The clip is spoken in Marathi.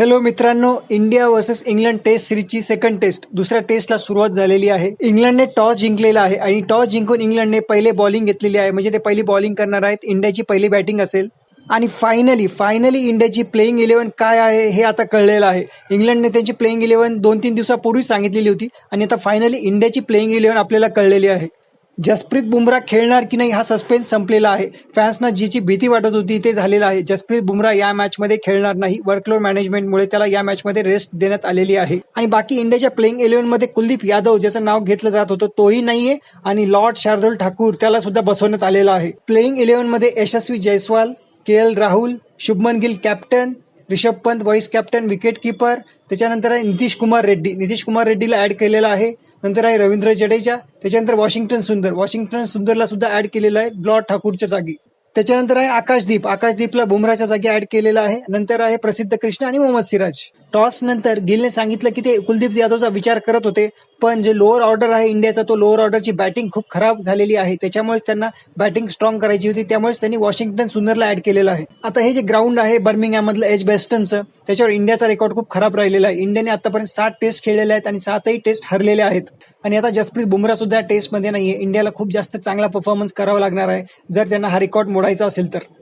हॅलो मित्रांनो. इंडिया वर्सेस इंग्लंड टेस्ट सिरीजची सेकंड टेस्ट दुसऱ्या टेस्टला सुरुवात झालेली आहे. इंग्लंडने टॉस जिंकलेला आहे आणि टॉस जिंकून इंग्लंडने पहिले बॉलिंग घेतलेली आहे. म्हणजे ते पहिली बॉलिंग करणार आहेत. इंडियाची पहिली बॅटिंग असेल. आणि फायनली फायनली इंडियाची प्लेईंग इलेव्हन काय आहे हे आता कळलेलं आहे. इंग्लंडने त्यांची प्लेईंग इलेव्हन दोन तीन दिवसापूर्वी सांगितलेली होती. आणि आता फायनली इंडियाची प्लेईंग इलेव्हन आपल्याला कळलेली आहे. जसप्रीत बुमराह खेळणार की नाही हा सस्पेन्स संपलेला आहे. फॅन्सना जीची भीती वाटत होती ते झालेलं आहे. जसप्रीत बुमराह या मॅचमध्ये खेळणार नाही. वर्कलोड मॅनेजमेंटमुळे त्याला या मॅचमध्ये रेस्ट देण्यात आलेली आहे. आणि बाकी इंडियाच्या प्लेइंग इलेव्हनमध्ये कुलदीप यादव ज्याचं नाव घेतलं जात होतं तोही नाहीये. आणि लॉर्ड शार्दुल ठाकूर त्याला सुद्धा बसवण्यात आलेला आहे. Playing इलेव्हनमध्ये Yashasvi Jaiswal K L Rahul Shubman Gill captain Rishabh Pant vice captain wicket keeper त्याच्यानंतर आहे नितीश कुमार रेड्डी. नितीश कुमार रेड्डीला ऍड केलेला आहे. नंतर आहे रवींद्र जडेजा त्याच्यानंतर वॉशिंग्टन सुंदर. वॉशिंग्टन सुंदरला सुद्धा ऍड केलेलं आहे लॉर्ड ठाकूरच्या जागी. त्याच्यानंतर आहे आकाशदीप. आकाशदीपला बुमराच्या जागी ऍड केलेला आहे. नंतर आहे प्रसिद्ध कृष्ण आणि मोहम्मद सिराज. टॉस नंतर गिलने सांगितलं की ते कुलदीप यादवचा विचार करत होते. पण जे लोअर ऑर्डर आहे इंडियाचा तो लोअर ऑर्डरची बॅटिंग खूप खराब झालेली आहे. त्याच्यामुळेच त्यांना बॅटिंग स्ट्रॉंग करायची होती. त्यामुळेच त्यांनी वॉशिंग्टन सुंदरला ऍड केलेलं आहे. आता हे जे ग्राउंड आहे बर्मिंगहॅम मधलं एच बेस्टनचं त्याच्यावर इंडियाचा रेकॉर्ड खूप खराब राहिलेला आहे. इंडियाने आतापर्यंत सात टेस्ट खेळलेले आहेत आणि सातही टेस्ट हरलेले आहेत. आणि आता जसप्रीत बुमरा सुद्धा टेस्टमध्ये नाहीये. इंडियाला खूप जास्त चांगला परफॉर्मन्स करावा लागणार आहे. जर त्यांना हा रेकॉर्ड मोडायचा असेल तर.